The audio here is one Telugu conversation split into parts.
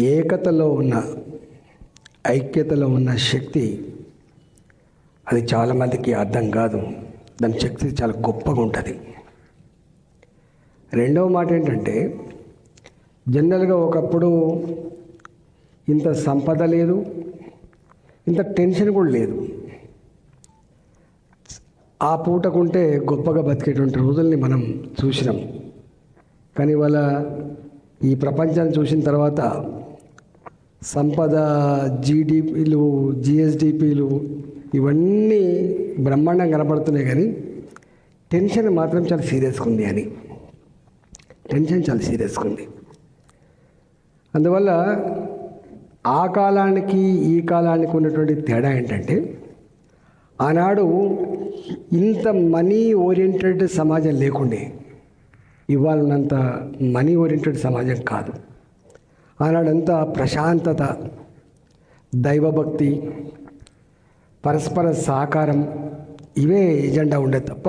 ఏకతలో ఉన్న ఐక్యతలో ఉన్న శక్తి అది చాలామందికి అర్థం కాదు. దాని శక్తి చాలా గొప్పగా ఉంటుంది. రెండవ మాట ఏంటంటే జనరల్గా ఒకప్పుడు ఇంత సంపద లేదు ఇంత టెన్షన్ కూడా లేదు. ఆ పూటకుంటే గొప్పగా బతికేటువంటి రోజుల్ని మనం చూసినాం. కానీ ఇవాళ ఈ ప్రపంచాన్ని చూసిన తర్వాత సంపద జీడిపీలు జిఎస్డిపిలు ఇవన్నీ బ్రహ్మాండంగా కనపడుతున్నాయి కానీ టెన్షన్ మాత్రం చాలా సీరియస్గా ఉంది అని. టెన్షన్ చాలా సీరియస్గా ఉంది. అందువల్ల ఆ కాలానికి ఈ కాలానికి ఉన్నటువంటి తేడా ఏంటంటే ఆనాడు ఇంత మనీ ఓరియంటెడ్ సమాజం లేకుండే ఇవాళ ఉన్నంత మనీ ఓరియంటెడ్ సమాజం కాదు. ఆనాడంతా ప్రశాంతత దైవభక్తి పరస్పర సహకారం ఇవే ఎజెండా ఉండే తప్ప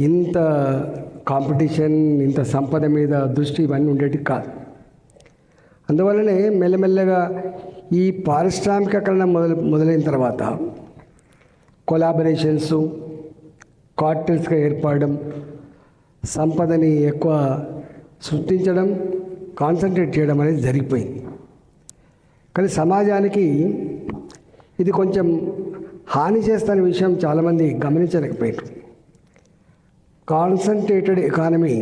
ఇంత కాంపిటీషన్ ఇంత సంపద మీద దృష్టి ఇవన్నీ ఉండేటి కాదు. అందువల్లనే మెల్లమెల్లగా ఈ పారిశ్రామికీకరణ మొదలు మొదలైన తర్వాత కొలాబరేషన్స్ కార్టెల్స్గా ఏర్పడడం సంపదని ఎక్కువ సృష్టించడం కాన్సన్ట్రేట్ చేయడం అనేది జరిగిపోయింది. కానీ సమాజానికి ఇది కొంచెం హాని చేస్తున్న విషయం చాలామంది గమనించలేకపోయారు concentrated economy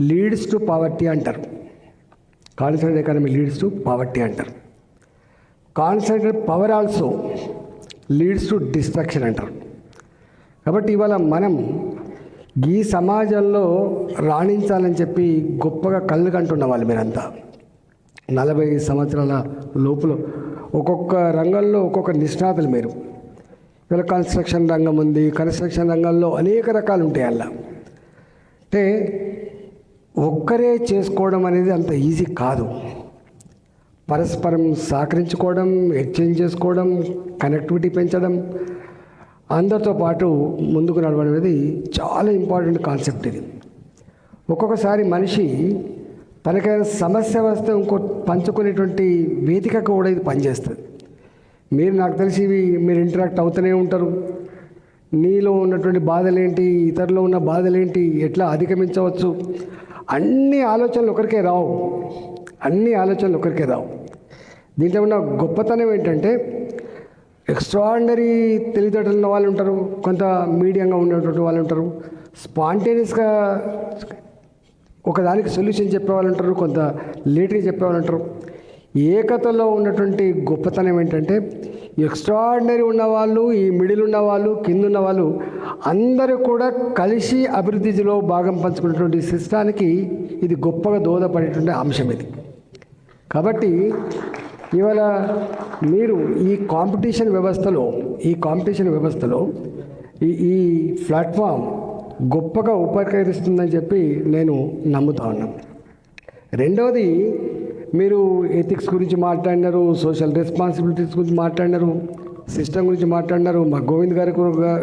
leads to poverty అంటారు. Concentrated economy leads to poverty అంటారు. Concentrated power also leads to destruction అంటారు. కాబట్టి ఇవాళ మనం ఈ సమాజంలో రాణించాలని చెప్పి గొప్పగా కళ్ళు కంటున్న వాళ్ళు మీరంతా. నలభై సంవత్సరాల లోపల ఒక్కొక్క రంగంలో ఒక్కొక్క నిష్ణాతులు మీరు. ఇలా కన్స్ట్రక్షన్ రంగం ఉంది కన్స్ట్రక్షన్ రంగంలో అనేక రకాలు ఉంటాయి అలా. అంటే ఒక్కరే చేసుకోవడం అనేది అంత ఈజీ కాదు. పరస్పరం సహకరించుకోవడం ఎక్స్చేంజ్ చేసుకోవడం కనెక్టివిటీ పెంచడం అందరితో పాటు ముందుకు నడవడం అనేది చాలా ఇంపార్టెంట్ కాన్సెప్ట్ ఇది. ఒక్కొక్కసారి మనిషి తనకైనా సమస్య వస్తే ఇంకో పంచుకునేటువంటి వేదిక కూడా ఇది పనిచేస్తుంది. మీరు నాకు తెలిసి ఇవి మీరు ఇంటరాక్ట్ అవుతూనే ఉంటారు. నీలో ఉన్నటువంటి బాధలేంటి ఇతరులో ఉన్న బాధలేంటి ఎట్లా అధిగమించవచ్చు? అన్ని ఆలోచనలు ఒకరికే రావు. అన్ని ఆలోచనలు ఒకరికే రావు. దీంట్లో ఉన్న గొప్పతనం ఏంటంటే ఎక్స్ట్రాడినరీ తెలివితేటలు ఉన్న వాళ్ళు ఉంటారు కొంత మీడియంగా ఉండేటువంటి వాళ్ళు ఉంటారు. స్పాంటేనియస్గా ఒకదానికి సొల్యూషన్ చెప్పేవాళ్ళు ఉంటారు కొంత లేట్గా చెప్పేవాళ్ళు ఉంటారు. ఏకతలో ఉన్నటువంటి గొప్పతనం ఏంటంటే ఎక్స్ట్రాడినరీ ఉన్నవాళ్ళు ఈ మిడిల్ ఉన్నవాళ్ళు కింద ఉన్న వాళ్ళు అందరూ కూడా కలిసి అభివృద్ధిలో భాగం పంచుకున్నటువంటి సిస్టానికి ఇది గొప్పగా దోహదపడేటువంటి అంశం ఇది. కాబట్టి ఇవాళ మీరు ఈ కాంపిటీషన్ వ్యవస్థలో ఈ కాంపిటీషన్ వ్యవస్థలో ఈ ఈ ప్లాట్ఫామ్ గొప్పగా ఉపకరిస్తుందని చెప్పి నేను నమ్ముతా ఉన్నాను రెండవది మీరు ఎథిక్స్ గురించి మాట్లాడినారు సోషల్ రెస్పాన్సిబిలిటీస్ గురించి మాట్లాడినారు సిస్టమ్ గురించి మాట్లాడినారు మా గోవింద్ గారు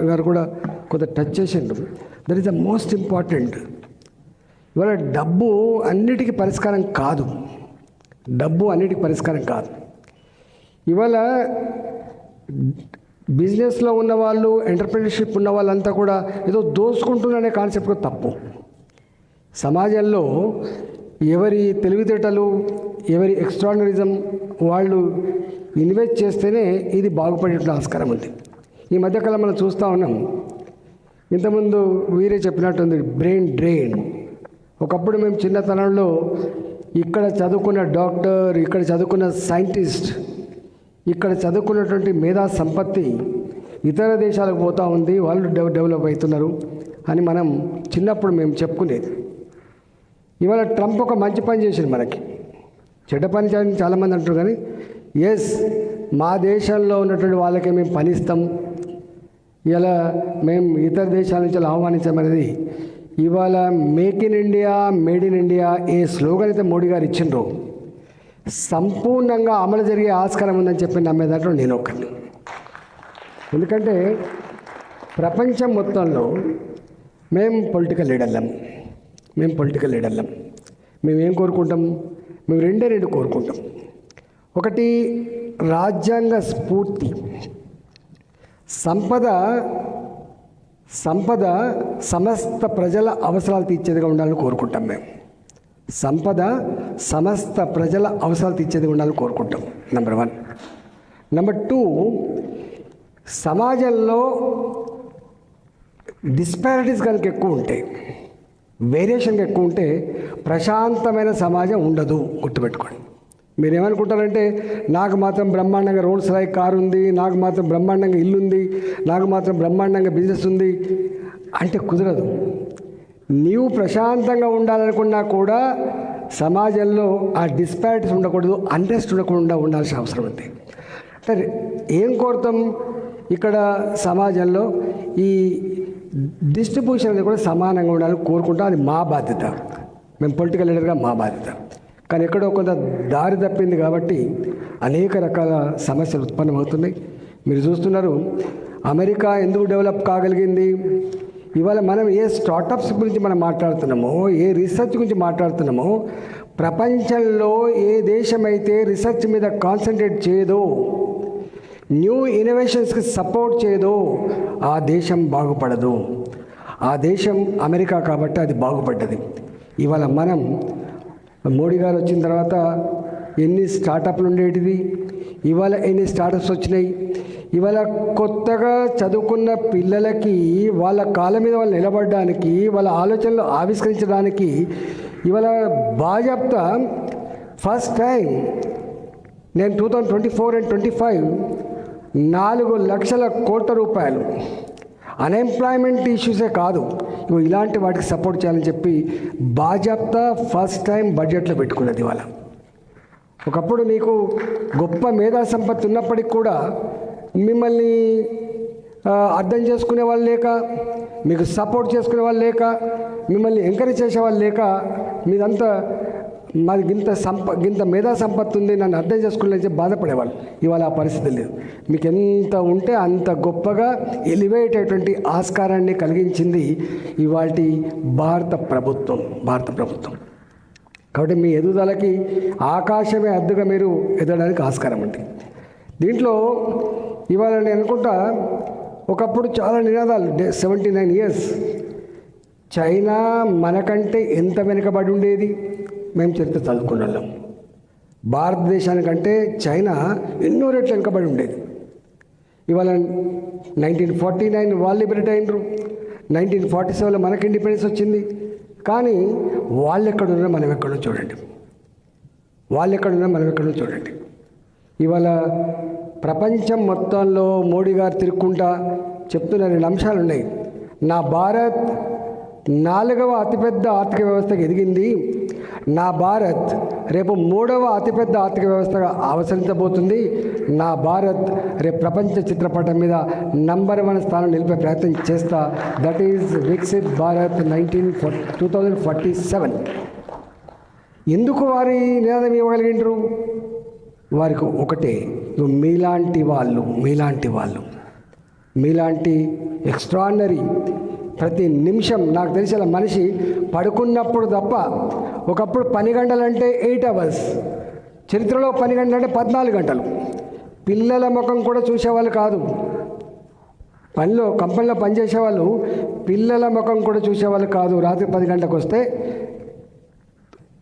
గారు కూడా కొంత టచ్ చేసిండ్రు. That is the most important ఇవాళ డబ్బు అన్నిటికీ పరిష్కారం కాదు. డబ్బు అన్నిటికి పరిష్కారం కాదు. ఇవాళ బిజినెస్లో ఉన్న వాళ్ళు ఎంటర్ప్రినర్షిప్ ఉన్న వాళ్ళంతా కూడా ఏదో దోసుకుంటున్నారనే కాన్సెప్ట్ కూడా తప్పు. సమాజంలో ఎవరి తెలివితేటలు ఎవరి ఎక్స్ట్రాడనరిజం వాళ్ళు ఇన్వెస్ట్ చేస్తేనే ఇది బాగుపడేటువంటి ఆస్కారం ఉంది. ఈ మధ్యకాలం మనం చూస్తూ ఉన్నాం. ఇంతకుముందు వీరే చెప్పినట్టుంది బ్రెయిన్ డ్రెయిన్ ఒకప్పుడు మేము చిన్నతనంలో ఇక్కడ చదువుకున్న డాక్టర్ ఇక్కడ చదువుకున్న సైంటిస్ట్ ఇక్కడ చదువుకున్నటువంటి మేధా సంపత్తి ఇతర దేశాలకు పోతూ ఉంది వాళ్ళు డెవ డెవలప్ అవుతున్నారు అని మనం చిన్నప్పుడు మేము చెప్పుకునేది. ఇవాళ ట్రంప్ ఒక మంచి పని చేసింది మనకి. చెడ్డ పని చేయని చాలామంది అంటారు కానీ ఎస్ మా దేశంలో ఉన్నటువంటి వాళ్ళకి మేము పనిస్తాం ఇలా మేము ఇతర దేశాల నుంచి ఆహ్వానించామనేది ఇవాళ make in India made in India a slogan అయితే మోడీ గారు ఇచ్చిండ్రో సంపూర్ణంగా అమలు జరిగే ఆస్కారం ఉందని చెప్పి నమ్మే దాంట్లో నేను ఒకరిని ఎందుకంటే ప్రపంచం మొత్తంలో మేము పొలిటికల్ లీడర్లం మేము పొలిటికల్ లీడర్లం మేము ఏం కోరుకుంటాం? మేము రెండే రెండు కోరుకుంటాం. ఒకటి రాజ్యాంగ స్ఫూర్తి. సంపద సంపద సమస్త ప్రజల అవసరాలు తీర్చేదిగా ఉండాలని కోరుకుంటాం మేము. సంపద సమస్త ప్రజల అవసరాలు తీర్చేదిగా ఉండాలని కోరుకుంటాం నెంబర్ వన్ నెంబర్ టూ సమాజంలో డిస్పారిటీస్ కనుక ఎక్కువ ఉంటాయి వేరియేషన్ ఎక్కువ ఉంటే ప్రశాంతమైన సమాజం ఉండదు గుర్తుపెట్టుకోండి. మీరు ఏమనుకుంటారంటే నాకు మాత్రం బ్రహ్మాండంగా రోడ్స్ రాయి కారు ఉంది నాకు మాత్రం బ్రహ్మాండంగా ఇల్లు ఉంది నాకు మాత్రం బ్రహ్మాండంగా బిజినెస్ ఉంది అంటే కుదరదు. నీవు ప్రశాంతంగా ఉండాలనుకున్నా కూడా సమాజంలో ఆ డిస్పారిటీస్ ఉండకూడదు అన్రెస్ట్ ఉండకుండా ఉండాల్సిన అవసరం ఉంది. అంటే ఏం కోరుతాం ఇక్కడ సమాజంలో? ఈ డిస్ట్రిబ్యూషన్ అనేది కూడా సమానంగా ఉండాలని కోరుకుంటాం అది మా బాధ్యత. మేము పొలిటికల్ లీడర్గా మా బాధ్యత. కానీ ఎక్కడో కొంత దారి తప్పింది కాబట్టి అనేక రకాల సమస్యలు ఉత్పన్నమవుతున్నాయి. మీరు చూస్తున్నారు అమెరికా ఎందుకు డెవలప్ కాగలిగింది? ఇవాళ మనం ఏ స్టార్టప్స్ గురించి మనం మాట్లాడుతున్నామో ఏ రీసెర్చ్ గురించి మాట్లాడుతున్నామో ప్రపంచంలో ఏ దేశమైతే రీసెర్చ్ మీద కాన్సన్ట్రేట్ చేయదో న్యూ ఇన్నోవేషన్స్కి సపోర్ట్ చేయదో ఆ దేశం బాగుపడదు. ఆ దేశం అమెరికా కాబట్టి అది బాగుపడ్డది. ఇవాళ మనం మోడీ గారు వచ్చిన తర్వాత ఎన్ని స్టార్టప్లు ఉండేటివి ఇవాళ ఎన్ని స్టార్టప్స్ వచ్చినాయి ఇవాళ కొత్తగా చదువుకున్న పిల్లలకి వాళ్ళ కాళ్ళ మీద వాళ్ళు నిలబడడానికి వాళ్ళ ఆలోచనలు ఆవిష్కరించడానికి ఇవాళ బాజాప్తా ఫస్ట్ టైం నేను two thousand twenty four and twenty five నాలుగు లక్షల కోట్ల రూపాయలు. అన్ఎంప్లాయ్మెంట్ ఇష్యూసే కాదు. నువ్వు ఇలాంటి వాటికి సపోర్ట్ చేయాలని చెప్పి బాజాప్తా ఫస్ట్ టైం బడ్జెట్లో పెట్టుకున్నది ఇవాళ. ఒకప్పుడు నీకు గొప్ప మేధా సంపత్తి ఉన్నప్పటికి కూడా మిమ్మల్ని అర్థం చేసుకునే వాళ్ళు లేక మీకు సపోర్ట్ చేసుకునే వాళ్ళు లేక మిమ్మల్ని ఎంకరేజ్ చేసే వాళ్ళు లేక మీదంతా మాది గింత సంప గింత మేధా సంపత్తి ఉంది నన్ను అర్థం చేసుకోలేని బాధపడేవాళ్ళు. ఇవాళ ఆ పరిస్థితి లేదు. మీకు ఎంత ఉంటే అంత గొప్పగా ఎలివేట్ అయ్యేటువంటి ఆస్కారాన్ని కలిగించింది ఇవాళ భారత ప్రభుత్వం భారత ప్రభుత్వం. కాబట్టి మీ ఎదుగుదలకి ఆకాశమే అద్దుగా మీరు ఎదగడానికి ఆస్కారం ఉంది. దీంట్లో ఇవాళ నేను అనుకుంటా ఒకప్పుడు చాలా నినాదాలు సెవెంటీ నైన్ ఇయర్స్ చైనా మనకంటే ఎంత వెనుకబడి ఉండేది? మేము చరిత్ర చదువుకుని వాళ్ళం. భారతదేశానికంటే చైనా ఎన్నో రెట్లు వెనుకబడి ఉండేది. ఇవాళ నైన్టీన్ ఫార్టీ నైన్ వాళ్ళు లిబరేట్ అయినరు. నైన్టీన్ ఫార్టీ సెవెన్లో మనకి ఇండిపెండెన్స్ వచ్చింది. కానీ వాళ్ళు ఎక్కడున్నా మనం ఎక్కడో చూడండి. వాళ్ళు ఎక్కడున్నా మనం ఎక్కడో చూడండి. ఇవాళ ప్రపంచం మొత్తంలో మోడీ గారు తిరుక్కుంటా చెప్తున్న రెండు అంశాలు ఉన్నాయి. నా భారత్ నాలుగవ అతిపెద్ద ఆర్థిక వ్యవస్థకు ఎదిగింది నా భారత్ రేపు మూడవ అతిపెద్ద ఆర్థిక వ్యవస్థగా అవసరించబోతుంది. నా భారత్ రేపు ప్రపంచ చిత్రపటం మీద నంబర్ వన్ స్థానం నిలిపే ప్రయత్నం చేస్తా. That is Viksit Bharat nineteen two thousand forty seven. ఎందుకు వారి నినాదం ఇవ్వగలిగిండ్రు? వారికి ఒకటే నువ్వు మీలాంటి వాళ్ళు మీలాంటి వాళ్ళు మీలాంటి ఎక్స్ట్రాడినరీ ప్రతి నిమిషం నాకు తెలిసిన మనిషి పడుకున్నప్పుడు తప్ప ఒకప్పుడు పని గంటలంటే ఎయిట్ అవర్స్. చరిత్రలో పని గంటలంటే పద్నాలుగు గంటలు. పిల్లల ముఖం కూడా చూసేవాళ్ళు కాదు. పనిలో కంపెనీలో పనిచేసే వాళ్ళు పిల్లల ముఖం కూడా చూసేవాళ్ళు కాదు. రాత్రి పది గంటలకు వస్తే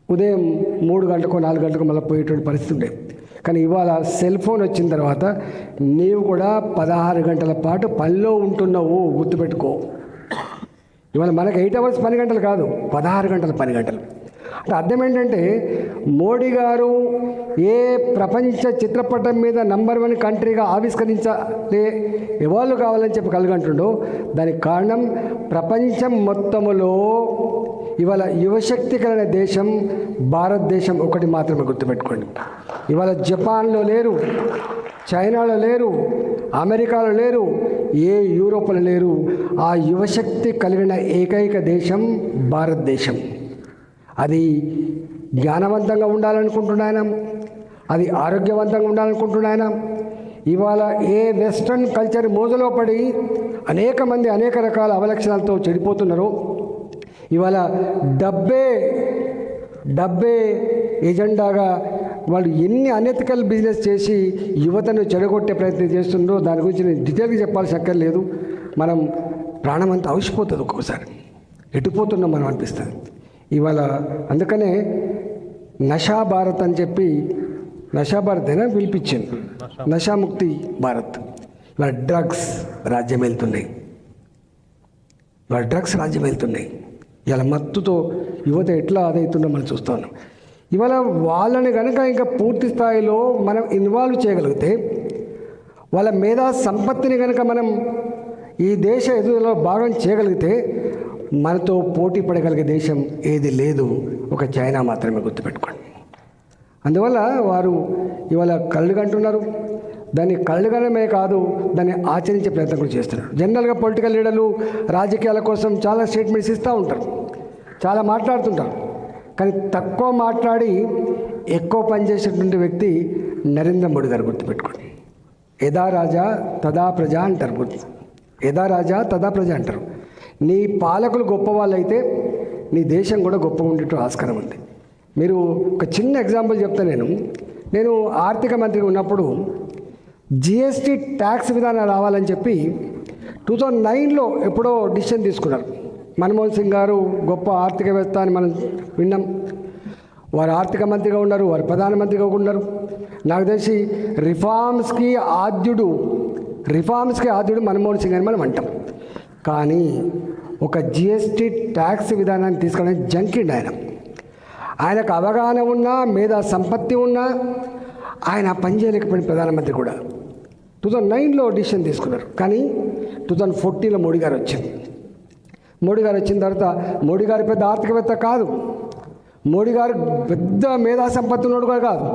ఉదయం మూడు గంటలకు నాలుగు గంటలకు మళ్ళీ పోయేటువంటి పరిస్థితి ఉండేది కానీ ఇవాళ సెల్ ఫోన్ వచ్చిన తర్వాత నీవు కూడా పదహారు గంటల పాటు పనిలో ఉంటున్నావు. గుర్తుపెట్టుకో. ఇవాళ మనకి ఎయిట్ అవర్స్ పని గంటలు కాదు పదహారు గంటల పని గంటలు. అంటే అర్థం ఏంటంటే మోడీ గారు ఏ ప్రపంచ చిత్రపటం మీద నంబర్ వన్ కంట్రీగా ఆవిష్కరించాలి ఎవాల్వ్ కావాలని చెప్పి కలగంటుండో దానికి కారణం ప్రపంచం మొత్తములో ఇవాళ యువశక్తి కలిగిన దేశం భారతదేశం ఒకటి మాత్రమే గుర్తుపెట్టుకోండి. ఇవాళ జపాన్లో లేరు. చైనాలో లేరు అమెరికాలో లేరు ఏ యూరోప్లో లేరు. ఆ యువశక్తి కలిగిన ఏకైక దేశం భారతదేశం. అది జ్ఞానవంతంగా ఉండాలనుకుంటున్నాయన అది ఆరోగ్యవంతంగా ఉండాలనుకుంటున్నాయన ఇవాళ ఏ వెస్ట్రన్ కల్చర్ మోజలో పడి అనేక మంది అనేక రకాల అవలక్షణాలతో చెడిపోతున్నారు. ఇవాళ డబ్బే డబ్బే ఎజెండాగా వాళ్ళు ఎన్ని అనెథికల్ బిజినెస్ చేసి యువతను చెడగొట్టే ప్రయత్నం చేస్తుండో దాని గురించి నేను డీటెయిల్గా చెప్పాల్సి అక్కర్లేదు మనం ప్రాణం అంతా అవసిపోతుంది ఒక్కొక్కసారి ఎటుపోతున్నాం మనం అనిపిస్తుంది. ఇవాళ అందుకనే నషా భారత్ అని చెప్పి నషా భారత్ అయినా పిలిపించింది. నషాముక్తి భారత్. ఇవాళ డ్రగ్స్ రాజ్యం వెళ్తున్నాయి. ఇవాళ డ్రగ్స్ రాజ్యం వెళ్తున్నాయి. ఇవాళ మత్తుతో యువత ఎట్లా అదవుతుందో మనం చూస్తున్నాం ఇవాళ వాళ్ళని కనుక ఇంకా పూర్తి స్థాయిలో మనం ఇన్వాల్వ్ చేయగలిగితే వాళ్ళ మేధా సంపత్తిని కనుక మనం ఈ దేశ ఎదుగుదలలో భాగం చేయగలిగితే మనతో పోటీ పడగలిగే దేశం ఏది లేదు. ఒక చైనా మాత్రమే గుర్తుపెట్టుకోండి. అందువల్ల వారు ఇవాళ కళ్ళు కంటున్నారు దాన్ని కళ్ళు కాదు దాన్ని ఆచరించే ప్రయత్నం కూడా చేస్తున్నారు. జనరల్గా పొలిటికల్ లీడర్లు రాజకీయాల కోసం చాలా స్టేట్మెంట్స్ ఇస్తూ ఉంటారు. చాలా మాట్లాడుతుంటారు. కానీ తక్కువ మాట్లాడి ఎక్కువ పనిచేసేటువంటి వ్యక్తి నరేంద్ర మోడీ గారు గుర్తుపెట్టుకోండి. యథా రాజా తదా ప్రజ అంటారు గుర్తు యథా రాజా తదా ప్రజ అంటారు. నీ పాలకులు గొప్ప వాళ్ళైతే నీ దేశం కూడా గొప్ప ఉండేట్టు ఆస్కారం ఉంది. మీరు ఒక చిన్న ఎగ్జాంపుల్ చెప్తా నేను. నేను ఆర్థిక మంత్రిగా ఉన్నప్పుడు జిఎస్టీ ట్యాక్స్ విధానం రావాలని చెప్పి టూ థౌజండ్ నైన్లో ఎప్పుడో డిసిషన్ తీసుకున్నారు. మన్మోహన్ సింగ్ గారు గొప్ప ఆర్థికవేత్త అని మనం విన్నాం. వారు ఆర్థిక మంత్రిగా ఉన్నారు వారు ప్రధానమంత్రిగా ఉన్నారు. నాకు తెలిసి రిఫార్మ్స్కి ఆద్యుడు రిఫార్మ్స్కి ఆద్యుడు మన్మోహన్ సింగ్ అని మనం అంటాం. కానీ ఒక జిఎస్టీ ట్యాక్స్ విధానాన్ని తీసుకుని జంకిండ్ ఆయన. ఆయనకు అవగాహన ఉన్నా మీద సంపత్తి ఉన్నా ఆయన పనిచేయలేకపోయిన ప్రధానమంత్రి కూడా. టూ థౌజండ్ నైన్లో డిసిషన్ తీసుకున్నారు. కానీ టూ థౌజండ్ ఫోర్టీన్లో మోడీ గారు వచ్చింది మోడీ గారు వచ్చిన తర్వాత మోడీ గారు పెద్ద ఆర్థికవేత్త కాదు. మోడీ గారు పెద్ద మేధా సంపత్తి ఉన్నోడు కూడా కాదు.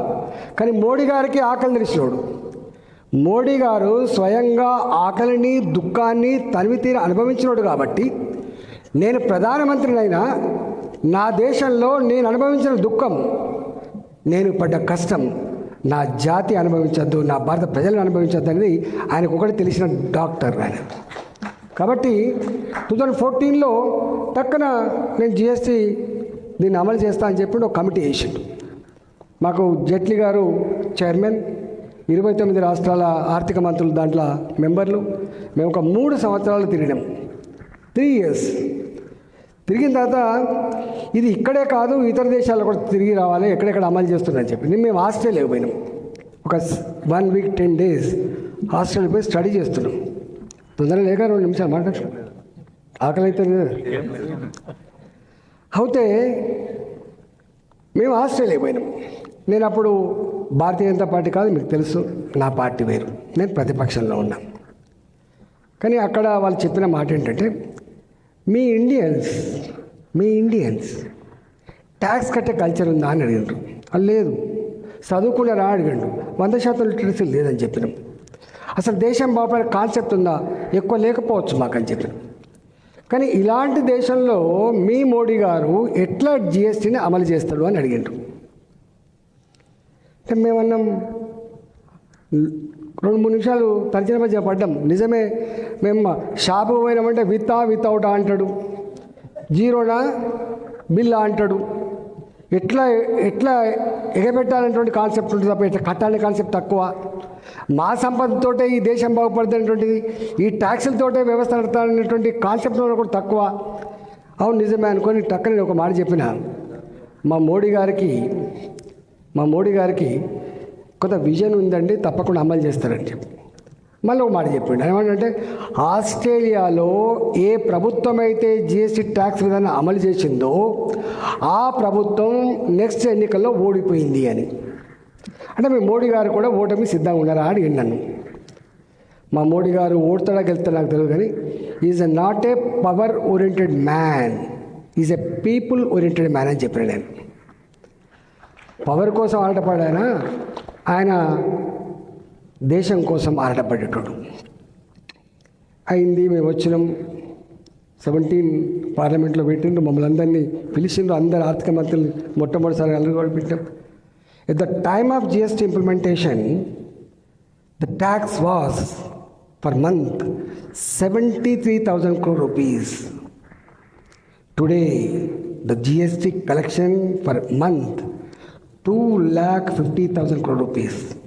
కానీ మోడీ గారికి ఆకలి తెలిసినోడు మోడీ గారు స్వయంగా ఆకలిని దుఃఖాన్ని తనివి తీరి అనుభవించినోడు కాబట్టి నేను ప్రధానమంత్రినైనా నా దేశంలో నేను అనుభవించిన దుఃఖం నేను పడ్డ కష్టం నా జాతి అనుభవించద్దు నా భారత ప్రజలను అనుభవించద్దు అనేది ఆయనకు ఒకటి తెలిసిన డాక్టర్ ఆయన. కాబట్టి టూ థౌజండ్ ఫోర్టీన్లో టక్కన నేను జిఎస్టీ దీన్ని అమలు చేస్తా అని చెప్పి ఒక కమిటీ వేసిండు. మాకు జైట్లీ గారు చైర్మన్ ఇరవై తొమ్మిది రాష్ట్రాల ఆర్థిక మంత్రులు దాంట్లో మెంబర్లు. మేము ఒక మూడు సంవత్సరాలు తిరిగినాం. త్రీ ఇయర్స్ తిరిగిన తర్వాత ఇది ఇక్కడే కాదు ఇతర దేశాల్లో కూడా తిరిగి రావాలి ఎక్కడెక్కడ అమలు చేస్తున్నారని చెప్పి. నేను మేము ఆస్ట్రేలియా పోయినాం. ఒక వన్ వీక్ టెన్ డేస్ హాస్టల్కి పోయి స్టడీ చేస్తున్నాం. తొందరగా లేక రెండు నిమిషాలు మాట్లాడు. ఆకలి అయితే అయితే మేము ఆస్ట్రేలియా పోయినాం. నేను అప్పుడు భారతీయ జనతా పార్టీ కాదు మీకు తెలుసు నా పార్టీ వేరు. నేను ప్రతిపక్షంలో ఉన్నా. కానీ అక్కడ వాళ్ళు చెప్పిన మాట ఏంటంటే మీ ఇండియన్స్ మీ ఇండియన్స్ ట్యాక్స్ కట్టే కల్చర్ ఉందా అని అడిగిండ్రు అది లేదు చదువుకున్నారా అడిగాడు. వంద శాతం లిటరసీ లేదని చెప్పినాం. అసలు దేశం బాగుపడే కాన్సెప్ట్ ఉందా? ఎక్కువ లేకపోవచ్చు మాకని చెప్పి. కానీ ఇలాంటి దేశంలో మీ మోడీ గారు ఎట్లా జిఎస్టీని అమలు చేస్తాడు అని అడిగిండ్రు. మేమన్నాం రెండు మూడు నిమిషాలు తర్జన మధ్య పడ్డాం. నిజమే మేము షాపు పోయినామంటే విత్ వితౌట్ అంటాడు. జీరోనా బిల్ అంటాడు. ఎట్లా ఎట్లా ఎగబెట్టాలనేటువంటి కాన్సెప్ట్ ఉంటుంది తప్ప ఇట్లా కట్టాలనే కాన్సెప్ట్ తక్కువ. మా సంపదతోటే ఈ దేశం బాగుపడుతున్నటువంటిది ఈ ట్యాక్సులతోటే వ్యవస్థ నడతాలనేటువంటి కాన్సెప్ట్ కూడా తక్కువ. అవును నిజమే అనుకొని టక్కని నేను ఒక మాట చెప్పిన. మా మోడీ గారికి మా మోడీ గారికి కొంత విజన్ ఉందండి తప్పకుండా అమలు చేస్తారని చెప్పి. మళ్ళీ ఒక మాట చెప్పిండు. ఏమంటే ఆస్ట్రేలియాలో ఏ ప్రభుత్వం అయితే జిఎస్టీ ట్యాక్స్ విధానం అమలు చేసిందో ఆ ప్రభుత్వం నెక్స్ట్ ఎన్నికల్లో ఓడిపోయింది అని. అంటే మీ మోడీ గారు కూడా ఓటమి సిద్ధంగా ఉన్నారా అని నన్ను. మా మోడీ గారు ఓడతాడా గెలుస్తాడా నాకు తెలియదు కానీ is not a power oriented man is a people oriented man అని చెప్పాను నేను పవర్ కోసం ఆడపడాయన ఆయన దేశం కోసం ఆరాటపడేటోడు. అయింది మేము వచ్చినాం. సెవెంటీన్ పార్లమెంట్లో పెట్టిండ్రు మమ్మల్ని అందరినీ పిలిచిండ్రు అందరు ఆర్థిక మంత్రులు మొట్టమొదటిసారి అందరూ కూడా పెట్టాం at the time of GST implementation the tax was per month seventy three thousand crore rupees today the GST collection per month two lakh fifty thousand crore rupees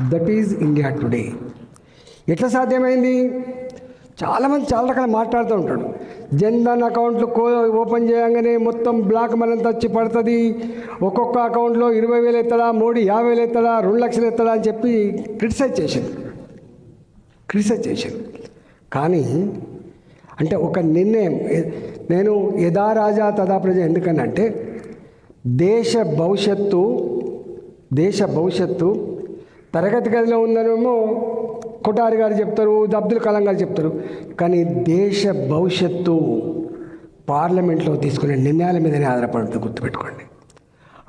that is India today ఎట్లా సాధ్యమైంది? చాలామంది చాలా రకాల మాట్లాడుతూ ఉంటాడు జన్ధన్ అకౌంట్లు కో ఓపెన్ చేయగానే మొత్తం బ్లాక్ మనంత వచ్చి పడుతుంది. ఒక్కొక్క అకౌంట్లో ఇరవై వేలు ఎత్తడా మోడీ యాభై వేలు ఎత్తడా రెండు లక్షలు ఎత్తడా అని చెప్పి క్రిటిసైజ్ చేసింది క్రిటిసైజ్ చేసింది కానీ అంటే ఒక నిర్ణయం నేను యథా రాజా తదా ప్రజ ఎందుకనంటే దేశ భవిష్యత్తు దేశ భవిష్యత్తు తరగతి గదిలో ఉందనేమో కుటారి గారు చెప్తారు అబ్దుల్ కలాం గారు చెప్తారు. కానీ దేశ భవిష్యత్తు పార్లమెంట్లో తీసుకునే నిర్ణయాల మీదనే ఆధారపడి ఉంటుంది గుర్తుపెట్టుకోండి.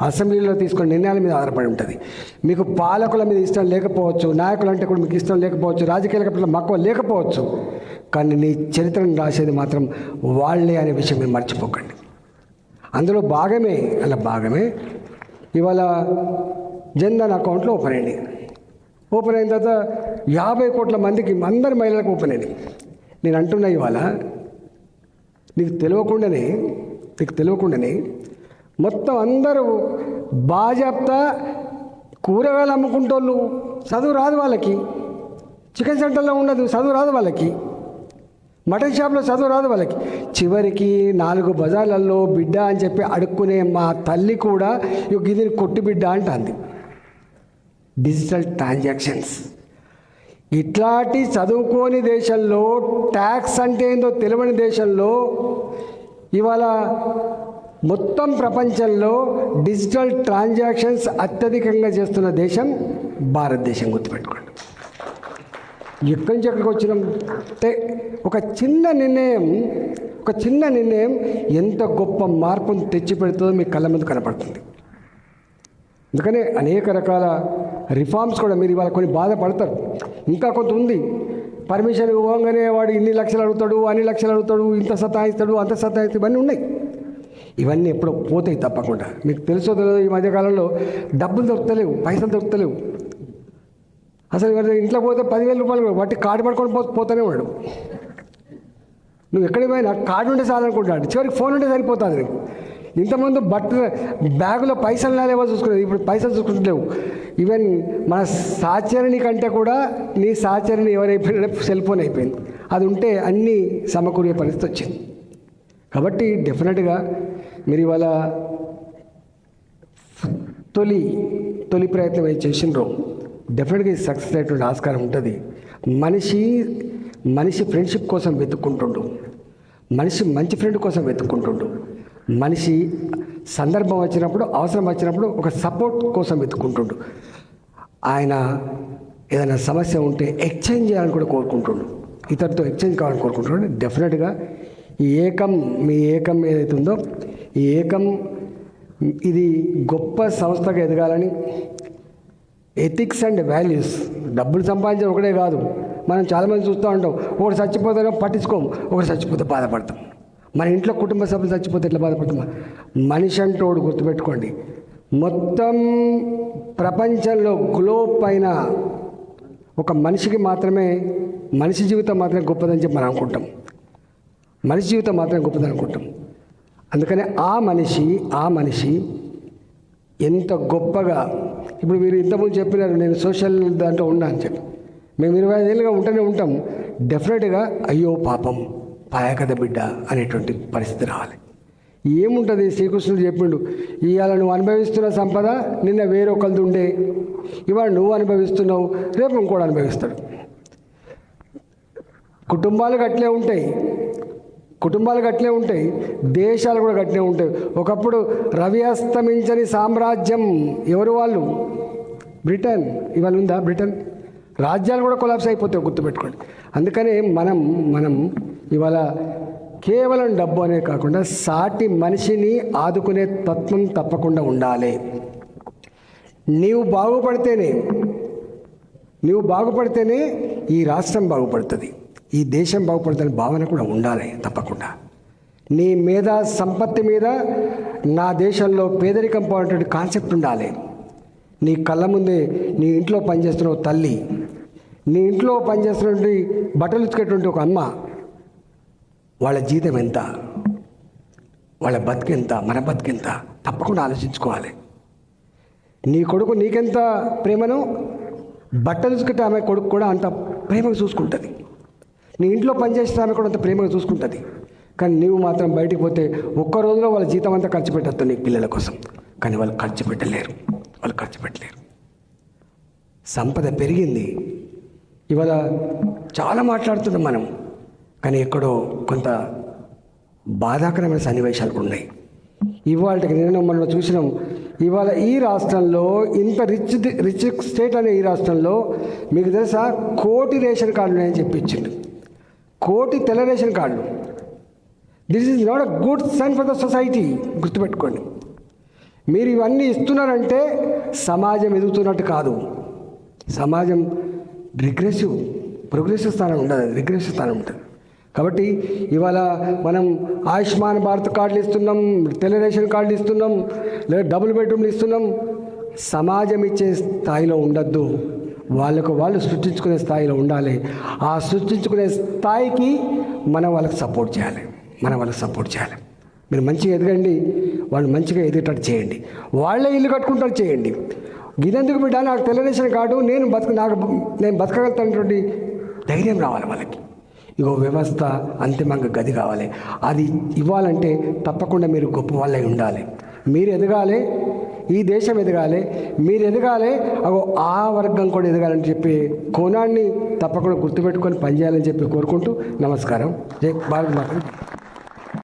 అసెంబ్లీలో తీసుకునే నిర్ణయాల మీద ఆధారపడి ఉంటుంది. మీకు పాలకుల మీద ఇష్టం లేకపోవచ్చు నాయకులు అంటే కూడా మీకు ఇష్టం లేకపోవచ్చు రాజకీయాల పట్ల మక్కువ లేకపోవచ్చు. కానీ నీ చరిత్రను రాసేది మాత్రం వాళ్ళే అనే విషయం మీరు మర్చిపోకండి. అందులో భాగమే అలా భాగమే. ఇవాళ జన్ధన్ అకౌంట్లో ఓపెన్ అయ్యింది ఓపెన్ అయిన తర్వాత యాభై కోట్ల మందికి అందరి మహిళలకు ఓపెన్ అయింది. నేను అంటున్నా ఇవాళ నీకు తెలియకుండానే నీకు తెలియకుండానే మొత్తం అందరూ బాజాప్తా కూరగాయలు అమ్ముకుంటోళ్ళు చదువు రాదు వాళ్ళకి. చికెన్ సెంటర్లో ఉండదు చదువు రాదు వాళ్ళకి. మటన్ షాప్లో చదువు రాదు వాళ్ళకి. చివరికి నాలుగు బజార్లలో బిడ్డ అని చెప్పి అడుక్కునే మా తల్లి కూడా ఇక ఇది కొట్టి బిడ్డ అంటుంది. Digital transactions. ఇట్లాంటి చదువుకోని దేశంలో ట్యాక్స్ అంటే ఏందో తెలియని దేశంలో ఇవాళ మొత్తం ప్రపంచంలో డిజిటల్ ట్రాన్సాక్షన్స్ అత్యధికంగా చేస్తున్న దేశం భారతదేశం గుర్తుపెట్టుకోండి. ఎక్కడి నుంచి ఎక్కడికి వచ్చినాం? అంటే ఒక చిన్న నిర్ణయం ఒక చిన్న నిర్ణయం ఎంత గొప్ప మార్పును తెచ్చిపెడుతుందో మీ కళ్ళ ముందు కనపడుతుంది. అందుకనే అనేక రకాల రిఫార్మ్స్ కూడా మీరు ఇవాళ కొన్ని బాధపడతారు. ఇంకా కొంత ఉంది. పర్మిషన్ ఇవ్వగానే వాడు ఇన్ని లక్షలు అడుగుతాడు అన్ని లక్షలు అడుగుతాడు ఇంత సతాయిస్తాడు అంత సతాయిస్తాడు ఇవన్నీ ఉన్నాయి. ఇవన్నీ ఎప్పుడో పోతాయి తప్పకుండా. మీకు తెలుసో తెలియదు ఈ మధ్యకాలంలో డబ్బులు దొరుకుతలేవు పైసలు దొరుకుతలేవు. అసలు ఇంట్లో పోతే పదివేల రూపాయలు వాటి కార్డు పడుకొని పో పోతూనే ఉన్నాడు. నువ్వు ఎక్కడికి పోయినా కార్డు ఉంటే చాలనుకుంటాడు చివరికి ఫోన్ ఉంటే సరిపోతుంది నీకు. ఇంతకుముందు బట్ట బ్యాగులో పైసలు నాలేవో చూసుకునేది ఇప్పుడు పైసలు చూసుకుంటలేవు. ఈవెన్ మన సాచరణి కంటే కూడా నీ సాచరణి ఎవరైపోయినా సెల్ ఫోన్ అయిపోయింది. అది ఉంటే అన్నీ సమకూరే పరిస్థితి వచ్చింది. కాబట్టి డెఫినెట్గా మీరు ఇవాళ తొలి తొలి ప్రయత్నం ఏం చేసిండ్రో డెఫినెట్గా ఇది సక్సెస్ అయ్యేటువంటి ఆస్కారం ఉంటుంది. మనిషి మనిషి ఫ్రెండ్షిప్ కోసం వెతుక్కుంటుండు. మనిషి మంచి ఫ్రెండ్ కోసం వెతుక్కుంటుండు. మనిషి సందర్భం వచ్చినప్పుడు అవసరం వచ్చినప్పుడు ఒక సపోర్ట్ కోసం వెతుక్కుంటుండు. ఆయన ఏదైనా సమస్య ఉంటే ఎక్స్చేంజ్ చేయాలని కూడా కోరుకుంటుండు. ఇతరుతో ఎక్స్చేంజ్ కావాలని కోరుకుంటున్నాడు డెఫినెట్గా ఈ ఏకం మీ ఏకం ఏదైతే ఉందో ఈ ఏకం ఇది గొప్ప సంస్థగా ఎదగాలని ఎథిక్స్ అండ్ వాల్యూస్ డబ్బులు సంపాదించడం ఒకటే కాదు. మనం చాలామంది చూస్తూ ఉంటాం ఒకటి చచ్చిపోతే పట్టించుకోము ఒకటి చచ్చిపోతే బాధపడతాం. మన ఇంట్లో కుటుంబ సభ్యులు చచ్చిపోతే ఎట్లా బాధపడతాం మనిషి అంటోడు గుర్తుపెట్టుకోండి. మొత్తం ప్రపంచంలో గ్లోబ్ పైన ఒక మనిషికి మాత్రమే మనిషి జీవితం మాత్రమే గొప్పదని చెప్పి మనం అనుకుంటాం. మనిషి జీవితం మాత్రమే గొప్పదని అనుకుంటాం. అందుకని ఆ మనిషి ఆ మనిషి ఎంత గొప్పగా ఇప్పుడు మీరు ఇంతకుముందు చెప్పినారు నేను సోషల్ దాంట్లో ఉన్నా అని చెప్పి. మేము ఇరవై ఐదేళ్ళుగా ఉంటూనే ఉంటాం. డెఫినెట్గా అయ్యో పాపం. పాయకథ బిడ్డ అనేటువంటి పరిస్థితి రావాలి. ఏముంటుంది? శ్రీకృష్ణుడు చెప్పిండు ఇవాళ నువ్వు అనుభవిస్తున్న సంపద నిన్న వేరొకరిది ఉండే. ఇవాళ నువ్వు అనుభవిస్తున్నావు రేపు ఇంకోటి అనుభవిస్తాడు. కుటుంబాలు అట్లే ఉంటాయి. కుటుంబాలు గట్లే ఉంటాయి. దేశాలు కూడా గట్లే ఉంటాయి. ఒకప్పుడు రవి అస్తమించని సామ్రాజ్యం ఎవరు వాళ్ళు? బ్రిటన్. ఇవాళ ఉందా బ్రిటన్? రాజ్యాలు కూడా కొలాప్స్ అయిపోతాయి గుర్తుపెట్టుకోండి. అందుకనే మనం మనం ఇవాళ కేవలం డబ్బు అనే కాకుండా సాటి మనిషిని ఆదుకునే తత్వం తప్పకుండా ఉండాలి. నీవు బాగుపడితేనే నీవు బాగుపడితేనే ఈ రాష్ట్రం బాగుపడుతుంది. ఈ దేశం బాగుపడుతుందనే భావన కూడా ఉండాలి తప్పకుండా. నీ మీద సంపత్తి మీద నా దేశంలో పేదరికం పోయినటువంటి కాన్సెప్ట్ ఉండాలి. నీ కళ్ళ ముందే నీ ఇంట్లో పనిచేస్తున్న తల్లి నీ ఇంట్లో పనిచేస్తున్నటువంటి బట్టలు ఉతికేటువంటి ఒక అమ్మ వాళ్ళ జీతం ఎంత? వాళ్ళ బతికెంత మన బతికెంత తప్పకుండా ఆలోచించుకోవాలి. నీ కొడుకు నీకెంత ప్రేమను బట్టలు ఉతికేట ఆమె కొడుకు కూడా అంత ప్రేమగా చూసుకుంటుంది. నీ ఇంట్లో పనిచేసిన ఆమె కూడా అంత ప్రేమగా చూసుకుంటుంది. కానీ నీవు మాత్రం బయటికి పోతే ఒక్క రోజులో వాళ్ళ జీతం అంతా ఖర్చు పెట్టద్దు నీ పిల్లల కోసం. కానీ వాళ్ళు ఖర్చు పెట్టలేరు. వాళ్ళు ఖర్చు పెట్టలేరు. సంపద పెరిగింది. ఇవాళ చాలా మాట్లాడుతున్నాం మనం కానీ ఎక్కడో కొంత బాధాకరమైన సన్నివేశాలు కూడా ఉన్నాయి. ఇవాళకి నేను మనం చూసినాం ఇవాళ ఈ రాష్ట్రంలో ఇంత రిచ్ రిచ్ స్టేట్ అనే ఈ రాష్ట్రంలో మీకు తెలుసా? కోటి రేషన్ కార్డులు అని చెప్పించిండు కోటి తెల్ల రేషన్ కార్డులు. This is not a good sign for the society గుర్తుపెట్టుకోండి. మీరు ఇవన్నీ ఇస్తున్నారంటే సమాజం ఎదుగుతున్నట్టు కాదు. సమాజం రిగ్రెసివ్ ప్రోగ్రెసివ్ స్థానం ఉండదు రిగ్రెసివ్ స్థానం ఉంటుంది. కాబట్టి ఇవాళ మనం ఆయుష్మాన్ భారత్ కార్డులు ఇస్తున్నాం తెల్ల కార్డులు ఇస్తున్నాం లేదా డబుల్ బెడ్రూమ్లు ఇస్తున్నాం. సమాజం ఇచ్చే స్థాయిలో ఉండద్దు. వాళ్ళకు వాళ్ళు సృష్టించుకునే స్థాయిలో ఉండాలి. ఆ సృష్టించుకునే స్థాయికి మనం వాళ్ళకి సపోర్ట్ చేయాలి. మనం వాళ్ళకి సపోర్ట్ చేయాలి. మీరు మంచిగా ఎదగండి. వాళ్ళు మంచిగా ఎదిగేటట్టు చేయండి. వాళ్ళే ఇల్లు కట్టుకుంటారు చేయండి. గిదెందుకు బిడ్డ? నాకు తెలియజేసిన కాదు. నేను బతుకు నాకు నేను బతకగలుగుతానటువంటి ధైర్యం రావాలి వాళ్ళకి. ఇగో వ్యవస్థ అంతిమంగా గది కావాలి. అది ఇవ్వాలంటే తప్పకుండా మీరు గొప్ప వాళ్ళే ఉండాలి. మీరు ఎదగాలి ఈ దేశం ఎదగాలి మీరు ఎదగాలి అగో ఆ వర్గం కూడా ఎదగాలని చెప్పి కోణాన్ని తప్పకుండా గుర్తుపెట్టుకొని పనిచేయాలని చెప్పి కోరుకుంటూ నమస్కారం. జై భారత్ మాత.